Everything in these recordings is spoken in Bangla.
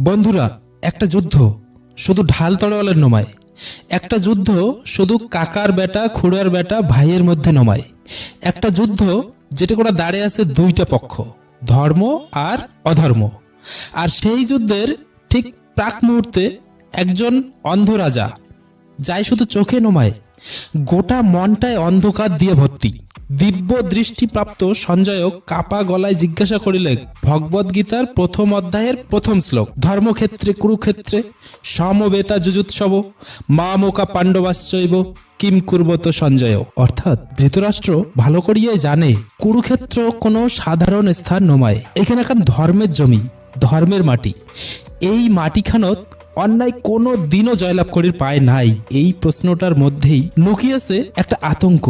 বন্ধুরা, একটা যুদ্ধ, শুধু ঢাল তরোয়ালের নমায়। একটা যুদ্ধ, শুধু কাকার বেটা, খুড়ার বেটা, ভাইয়ের মধ্যে নমায়। একটা যুদ্ধ, যেটা করে দাঁড়িয়ে আছে দুইটা পক্ষ, ধর্ম আর অধর্ম। আর সেই যুদ্ধের ঠিক প্রাক মুহূর্তে একজন অন্ধ রাজা, যাই শুধু চোখে নমায় গোটা মনটায় অন্ধকার দিয়ে ভর্তি। দিব্য দৃষ্টিপ্রাপ্ত সঞ্জয়ক কাপা গলায় জিজ্ঞাসা করিলে ভগবদ গীতার প্রথম অধ্যায়ের প্রথম শ্লোক, ধর্মক্ষেত্রে, কুরুক্ষেত্রে, সমবেতা যুজুৎসব মামোকা পাণ্ডবাশ্চৈব, কিম কুর্বত সঞ্জয়। অর্থাৎ ধৃতরাষ্ট্র ভালো করিয়াই জানে, কুরুক্ষেত্র কোনো সাধারণ স্থান নমায়। এখানে এখন ধর্মের জমি, ধর্মের মাটি। এই মাটিখানত অন্যায় কোনো দিনও জয়লাভ করির পায় নাই। এই প্রশ্নটার মধ্যেই লুকিয়েছে একটা আতঙ্ক।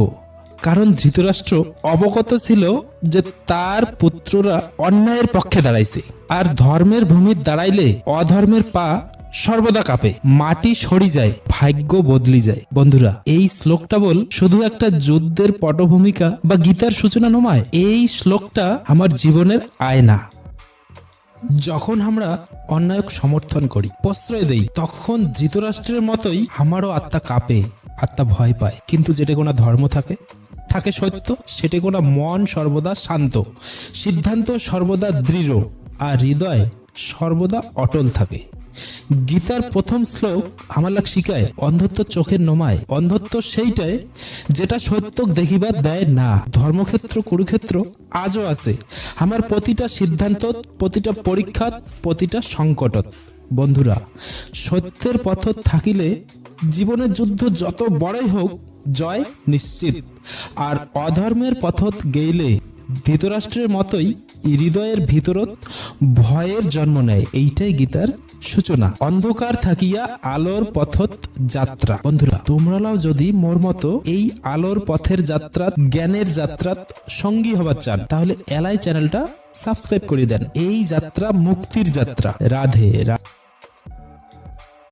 কারণ ধৃতরাষ্ট্র অবগত ছিল যে তার পুত্ররা অন্যায়ের পক্ষে দাঁড়াইছে। আর ধর্মের ভূমি দাঁড়াইলে অধর্মের পা সর্বদা কাঁপে। মাটি সরি যায়, ভাগ্য বদলি যায়। বন্ধুরা, এই শ্লোকটা বল শুধু একটা যুদ্ধের পটভূমিকা বা গীতার সূচনা নমায় এই শ্লোকটা আমার জীবনের আয়না। যখন আমরা অন্যায়ক সমর্থন করি, প্রশ্রয় দেই, তখন ধৃতরাষ্ট্রের মতোই আমারও আত্মা কাঁপে, আত্মা ভয় পায়। কিন্তু যেটা কোনো ধর্ম থাকে থাকে সত্য, সেটা কোনো মন সর্বদা শান্ত, সিদ্ধান্ত সর্বদা দৃঢ়, আর হৃদয় সর্বদা অটল থাকে। গীতার প্রথম শ্লোক আমার লাগ শিখায়, অন্ধত্ব চোখের নমায়। অন্ধত্ব সেইটাই যেটা সত্য দেখিবার দেয় না। ধর্মক্ষেত্র, কুরুক্ষেত্র আজও আছে। আমার প্রতিটা সিদ্ধান্ত, প্রতিটা পরীক্ষা, প্রতিটা সংকটত। বন্ধুরা, সত্যের পথ থাকিলে জীবনের যুদ্ধ যত বড়ই হোক, জয় নিশ্চিত। আর অধর্মের পথত গেইলে ধৃতরাষ্ট্রের মতোই হৃদয়ের ভিতরত ভয়ের জন্ম নেয়। এইটাই গীতার সূচনা। অন্ধকার থাকিয়া আলোর পথত যাত্রা। বন্ধুরা, তোমরালাও যদি মোর মতো এই আলোর পথের যাত্রা, জ্ঞানের যাত্রাত সঙ্গী হবার চান, তাহলে এলাই চ্যানেলটা সাবস্ক্রাইব করে দেন। এই যাত্রা মুক্তির যাত্রা। রাধে রা-